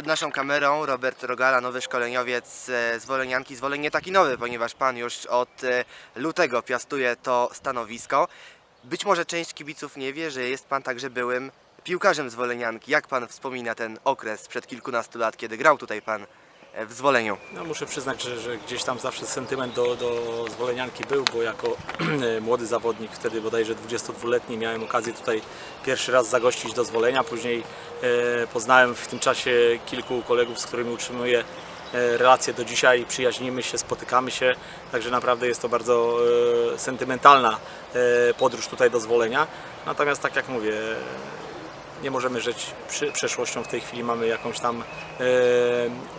Przed naszą kamerą Robert Rogala, nowy szkoleniowiec e, z Wolenianki. Zwoleń nie taki nowy, ponieważ pan już od e, lutego piastuje to stanowisko. Być może część kibiców nie wie, że jest pan także byłym piłkarzem z Wolenianki. Jak pan wspomina ten okres sprzed kilkunastu lat, kiedy grał tutaj pan w Zwoleniu? No, muszę przyznać, że, że gdzieś tam zawsze sentyment do, do Zwolenianki był, bo jako młody zawodnik, wtedy bodajże 22-letni, miałem okazję tutaj pierwszy raz zagościć do Zwolenia. Później e, poznałem w tym czasie kilku kolegów, z którymi utrzymuję e, relacje do dzisiaj, przyjaźnimy się, spotykamy się, także naprawdę jest to bardzo e, sentymentalna e, podróż tutaj do Zwolenia. Natomiast tak jak mówię, nie możemy żyć przeszłością. W tej chwili mamy jakąś tam e,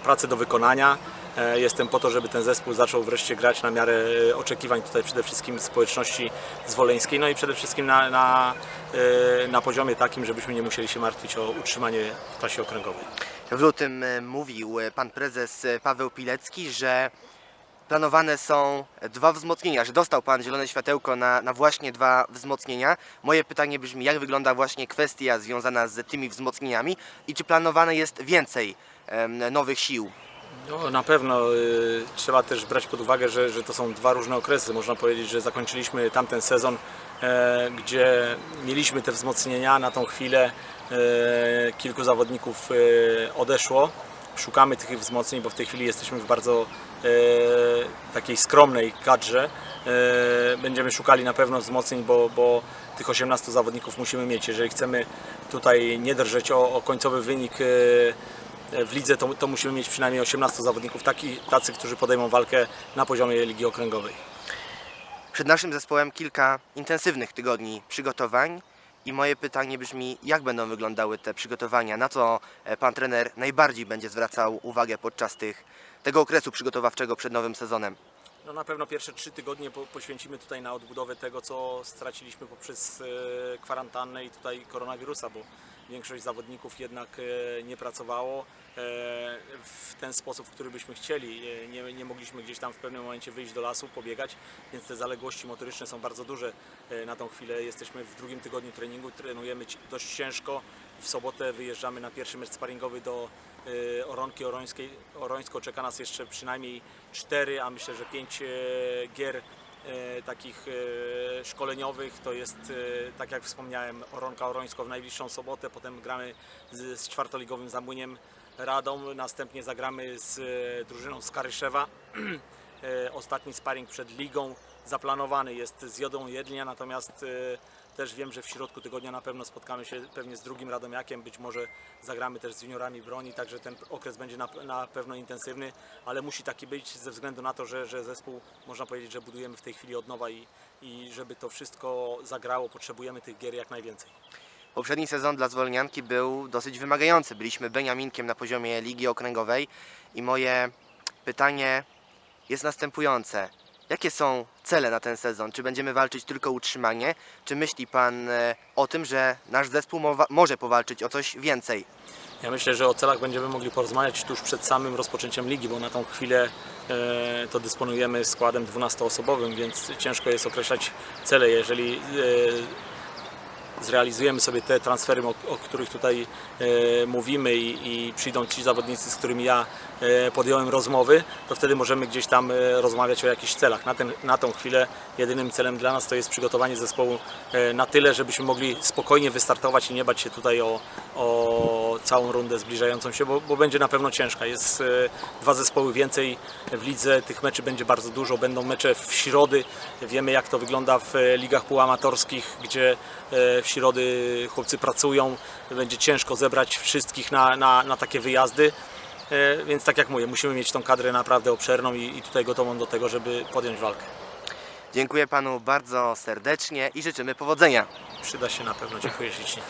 pracę do wykonania. E, jestem po to, żeby ten zespół zaczął wreszcie grać na miarę e, oczekiwań tutaj przede wszystkim społeczności zwoleńskiej, no i przede wszystkim na, na, na poziomie takim, żebyśmy nie musieli się martwić o utrzymanie w klasie okręgowej. W lutym mówił pan prezes Paweł Pilecki, że planowane są dwa wzmocnienia, że dostał pan zielone światełko na, na właśnie dwa wzmocnienia. Moje pytanie brzmi, jak wygląda właśnie kwestia związana z tymi wzmocnieniami i czy planowane jest więcej em, nowych sił? No, na pewno y, trzeba też brać pod uwagę, że, że to są dwa różne okresy. Można powiedzieć, że zakończyliśmy tamten sezon, e, gdzie mieliśmy te wzmocnienia. Na tą chwilę e, kilku zawodników e, odeszło. Szukamy tych wzmocnień, bo w tej chwili jesteśmy w bardzo e, takiej skromnej kadrze. E, będziemy szukali na pewno wzmocnień, bo, bo tych 18 zawodników musimy mieć. Jeżeli chcemy tutaj nie drżeć o, o końcowy wynik e, w lidze, to, to musimy mieć przynajmniej 18 zawodników, taki, tacy, którzy podejmą walkę na poziomie Ligi Okręgowej. Przed naszym zespołem kilka intensywnych tygodni przygotowań i moje pytanie brzmi, jak będą wyglądały te przygotowania, na co e, pan trener najbardziej będzie zwracał uwagę podczas tych, tego okresu przygotowawczego przed nowym sezonem? No na pewno pierwsze trzy tygodnie po, poświęcimy tutaj na odbudowę tego, co straciliśmy poprzez e, kwarantannę i tutaj koronawirusa, bo większość zawodników jednak e, nie pracowało e, w ten sposób, w który byśmy chcieli. E, nie, nie mogliśmy gdzieś tam w pewnym momencie wyjść do lasu, pobiegać, więc te zaległości motoryczne są bardzo duże na tą chwilę. Jesteśmy w drugim tygodniu treningu, trenujemy dość ciężko. W sobotę wyjeżdżamy na pierwszy mecz sparingowy do Oronki Orońskiej. Orońsko czeka nas jeszcze przynajmniej cztery, a myślę, że pięć e, gier takich e, szkoleniowych. To jest, e, tak jak wspomniałem, Oronka Orońsko w najbliższą sobotę, potem gramy z, z czwartoligowym Zamłyniem Radą, następnie zagramy z e, drużyną z Karyszewa. E, Ostatni sparring przed ligą zaplanowany jest z Jodą Jedlia, natomiast e, też wiem, że w środku tygodnia na pewno spotkamy się pewnie z drugim Radomiakiem, być może zagramy też z juniorami broni, także ten okres będzie na, na pewno intensywny, ale musi taki być ze względu na to, że, że zespół można powiedzieć, że budujemy w tej chwili od nowa i, i żeby to wszystko zagrało, potrzebujemy tych gier jak najwięcej. Poprzedni sezon dla Zwolnianki był dosyć wymagający. Byliśmy Beniaminkiem na poziomie Ligi Okręgowej i moje pytanie jest następujące. Jakie są cele na ten sezon? Czy będziemy walczyć tylko o utrzymanie? Czy myśli Pan e, o tym, że nasz zespół może powalczyć o coś więcej? Ja myślę, że o celach będziemy mogli porozmawiać tuż przed samym rozpoczęciem ligi, bo na tą chwilę e, to dysponujemy składem 12-osobowym, więc ciężko jest określać cele. Jeżeli e, zrealizujemy sobie te transfery, o, o których tutaj e, mówimy i, i przyjdą ci zawodnicy, z którymi ja e, podjąłem rozmowy, to wtedy możemy gdzieś tam e, rozmawiać o jakichś celach. Na, ten, na tą chwilę jedynym celem dla nas to jest przygotowanie zespołu e, na tyle, żebyśmy mogli spokojnie wystartować i nie bać się tutaj o, o całą rundę zbliżającą się, bo, bo będzie na pewno ciężka. Jest e, dwa zespoły więcej w lidze, tych meczy będzie bardzo dużo, będą mecze w środy. Wiemy jak to wygląda w e, ligach półamatorskich, gdzie e, w środy chłopcy pracują, będzie ciężko zebrać wszystkich na, na, na takie wyjazdy. E, Więc tak jak mówię, musimy mieć tą kadrę naprawdę obszerną i, i tutaj gotową do tego, żeby podjąć walkę. Dziękuję Panu bardzo serdecznie i życzymy powodzenia. Przyda się na pewno. Dziękuję ślicznie.